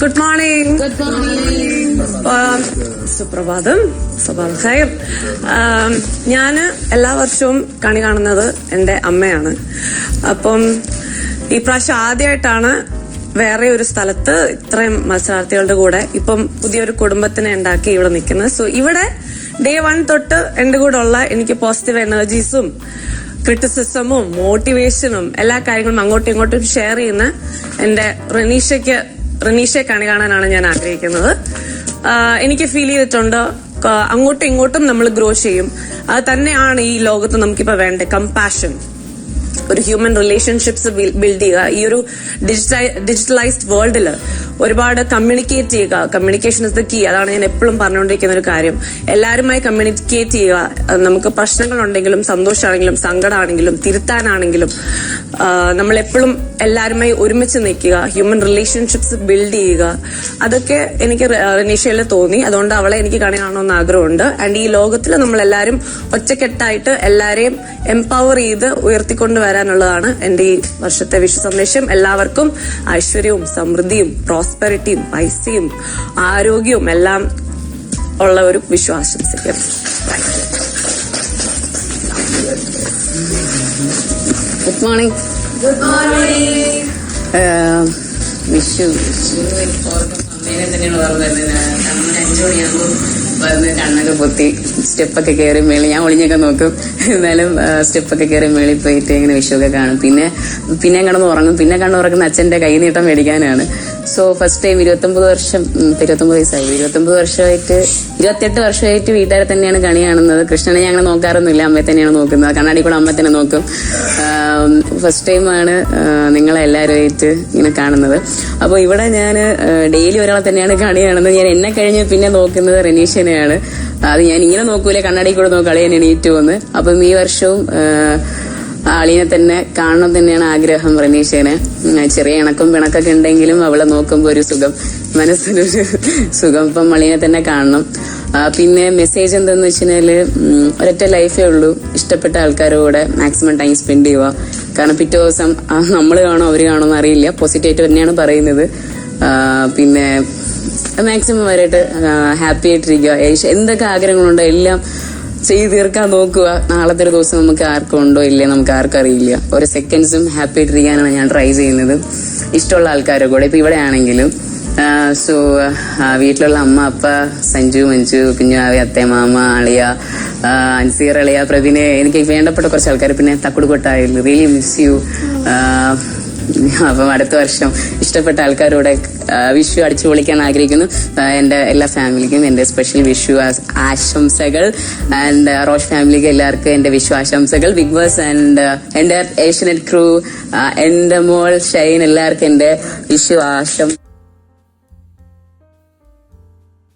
Good morning good morning സുപ്രഭാതം. സബാൽ ഖൈർ. ഞാൻ എല്ലാ വർഷവും കണി കാണുന്നത് എന്റെ അമ്മയാണ്. അപ്പം ഈ പ്രാവശ്യം ആദ്യമായിട്ടാണ് വേറെ ഒരു സ്ഥലത്ത് ഇത്രയും മത്സരാർത്ഥികളുടെ കൂടെ ഇപ്പം പുതിയൊരു കുടുംബത്തിനെ ഉണ്ടാക്കി ഇവിടെ നിൽക്കുന്നത്. സോ ഇവിടെ ഡേ വൺ തൊട്ട് എന്റെ കൂടെ ഉള്ള എനിക്ക് പോസിറ്റീവ് എനർജീസും ക്രിറ്റിസിസമും മോട്ടിവേഷനും എല്ലാ കാര്യങ്ങളും അങ്ങോട്ടും ഇങ്ങോട്ടും ഷെയർ ചെയ്യുന്ന എന്റെ റനീഷയ്ക്ക് റനീഷയെ കണി കാണാനാണ് ഞാൻ ആഗ്രഹിക്കുന്നത്. എനിക്ക് ഫീൽ ചെയ്തിട്ടുണ്ട്. അങ്ങോട്ടും ഇങ്ങോട്ടും നമ്മൾ ഗ്രോ ചെയ്യും. അത് തന്നെയാണ് ഈ ലോകത്ത് നമുക്കിപ്പോ വേണ്ടത്. കമ്പാഷൻ ഒരു ഹ്യൂമൻ റിലേഷൻഷിപ്സ് ബിൽഡ് ചെയ്യുക. ഈ ഒരു ഡിജിറ്റലൈസ്ഡ് വേൾഡിൽ ഒരുപാട് കമ്മ്യൂണിക്കേറ്റ് ചെയ്യുക. കമ്മ്യൂണിക്കേഷൻ ഇസ് ദ കീ അതാണ് ഞാൻ എപ്പോഴും പറഞ്ഞുകൊണ്ടിരിക്കുന്ന ഒരു കാര്യം. എല്ലാവരുമായി കമ്മ്യൂണിക്കേറ്റ് ചെയ്യുക. നമുക്ക് പ്രശ്നങ്ങൾ ഉണ്ടെങ്കിലും സന്തോഷമാണെങ്കിലും സങ്കടമാണെങ്കിലും തിരുത്താനാണെങ്കിലും നമ്മൾ എപ്പോഴും എല്ലാവരുമായി ഒരുമിച്ച് നിൽക്കുക. ഹ്യൂമൻ റിലേഷൻഷിപ്സ് ബിൽഡ് ചെയ്യുക. അതൊക്കെ എനിക്ക് റനീഷയിൽ തോന്നി. അതുകൊണ്ട് അവളെ എനിക്ക് കാണിക്കണമെന്ന് ആഗ്രഹമുണ്ട്. ആൻഡ് ഈ ലോകത്തിൽ നമ്മൾ എല്ലാവരും ഒറ്റക്കെട്ടായിട്ട് എല്ലാവരെയും എംപവർ ചെയ്ത് ഉയർത്തിക്കൊണ്ട് വരാനുള്ളതാണ് എന്റെ ഈ വർഷത്തെ വിഷു സന്ദേശം. എല്ലാവർക്കും ഐശ്വര്യവും സമൃദ്ധിയും പ്രോസ്പെറിറ്റിയും പൈസയും ആരോഗ്യവും എല്ലാം ഉള്ള ഒരു വിശ്വാസം ആശംസിക്കും good morning good morning Vishu Vishu അമ്മേനെ തന്നെയാണ് പറഞ്ഞത് അഞ്ചു മണിയാകുമ്പോൾ വന്ന് കണ്ണൊക്കെ പൊത്തി സ്റ്റെപ്പൊക്കെ കയറി മേളി ഞാൻ ഒളിഞ്ഞൊക്കെ നോക്കും. എന്നാലും സ്റ്റെപ്പൊക്കെ കയറി മേളി പോയിട്ട് ഇങ്ങനെ വിഷുവൊക്കെ കാണും. പിന്നെ പിന്നെ കിടന്ന് ഉറങ്ങും. പിന്നെ കണ്ണു ഉറങ്ങുന്ന അച്ഛന്റെ കൈ നീട്ടം മേടിക്കാനാണ്. സോ ഫസ്റ്റ് ടൈം ഇരുപത്തൊമ്പത് വർഷം ഇരുപത്തൊമ്പത് വയസ്സായി. ഇരുപത്തൊമ്പത് വർഷമായിട്ട് ഇരുപത്തെട്ട് വർഷമായിട്ട് വീട്ടുകാരെ തന്നെയാണ് കണി കാണുന്നത്. കൃഷ്ണനെ ഞങ്ങൾ നോക്കാറൊന്നുമില്ല. അമ്മയെ തന്നെയാണ് നോക്കുന്നത്. കണ്ണാടി കൂടെ അമ്മ തന്നെ നോക്കും. ഫസ്റ്റ് ടൈമാണ് നിങ്ങളെല്ലാവരുമായിട്ട് ഇങ്ങനെ കാണുന്നത്. അപ്പോൾ ഇവിടെ ഞാൻ ഡെയിലി ഒരാളെ തന്നെയാണ് കണി കാണുന്നത്. ഞാൻ എന്നെ കഴിഞ്ഞ് പിന്നെ നോക്കുന്നത് റെനീഷനെയാണ്. അത് ഞാൻ ഇങ്ങനെ നോക്കൂലേ കണ്ണടയിൽ കൂടെ നോക്കും അളിയൻ എണീറ്റ് പോന്ന്. അപ്പം ഈ വർഷവും അളിയനെ തന്നെ കാണണം തന്നെയാണ് ആഗ്രഹം റനീഷനെ ചെറിയ ഇണക്കും പിണക്കൊക്കെ ഉണ്ടെങ്കിലും അവളെ നോക്കുമ്പോൾ ഒരു സുഖം മനസ്സിനൊരു സുഖം. ഇപ്പം അളിനെ തന്നെ കാണണം. പിന്നെ മെസ്സേജ് എന്താന്ന് വെച്ചാൽ ഒരൊറ്റ ലൈഫേ ഉള്ളൂ. ഇഷ്ടപ്പെട്ട ആൾക്കാരോടെ മാക്സിമം ടൈം സ്പെൻഡ് ചെയ്യുക. കാരണം പിറ്റേ ദിവസം നമ്മൾ കാണോ അവർ കാണോ എന്ന് അറിയില്ല. പോസിറ്റീവായിട്ട് തന്നെയാണ് പറയുന്നത്. പിന്നെ മാക്സിമം വരെയായിട്ട് ഹാപ്പി ആയിട്ടിരിക്കുക. എന്തൊക്കെ ആഗ്രഹങ്ങളുണ്ടോ എല്ലാം ചെയ്തു തീർക്കാൻ നോക്കുക. നാളത്തെ ഒരു ദിവസം നമുക്ക് ആർക്കും ഉണ്ടോ ഇല്ലേ നമുക്ക് ആർക്കും അറിയില്ല. ഓരോ സെക്കൻഡ്സും ഹാപ്പി ആയിട്ടിരിക്കാനാണ് ഞാൻ ട്രൈ ചെയ്യുന്നത്. ഇഷ്ടമുള്ള ആൾക്കാരെ കൂടെ. ഇപ്പൊ ഇവിടെ ആണെങ്കിലും സോ വീട്ടിലുള്ള അമ്മ അപ്പ സഞ്ജു മഞ്ജു കുഞ്ഞാവി അത്തേ മാമ അളിയ അൻസീർ അളിയ പ്രവീനെ എനിക്ക് വേണ്ടപ്പെട്ട കുറച്ച് ആൾക്കാർ പിന്നെ തക്കുട് റിയലി മിസ് യു അപ്പം അടുത്ത വർഷം ഇഷ്ടപ്പെട്ട ആൾക്കാരോടെ വിഷു അടിച്ചു പൊളിക്കാൻ ആഗ്രഹിക്കുന്നു. എന്റെ എല്ലാ ഫാമിലിക്കും എന്റെ സ്പെഷ്യൽ വിഷു ആശംസകൾ. ആൻഡ് റോഷ് ഫാമിലിക്ക് എല്ലാവർക്കും എന്റെ വിഷു ആശംസകൾ. ബിഗ് ബോസ് ആൻഡ് എന്റെ ഏഷ്യനെറ്റ് ക്രൂ എന്റെ മോൾ ഷൈൻ എല്ലാവർക്കും എന്റെ വിഷു ആശം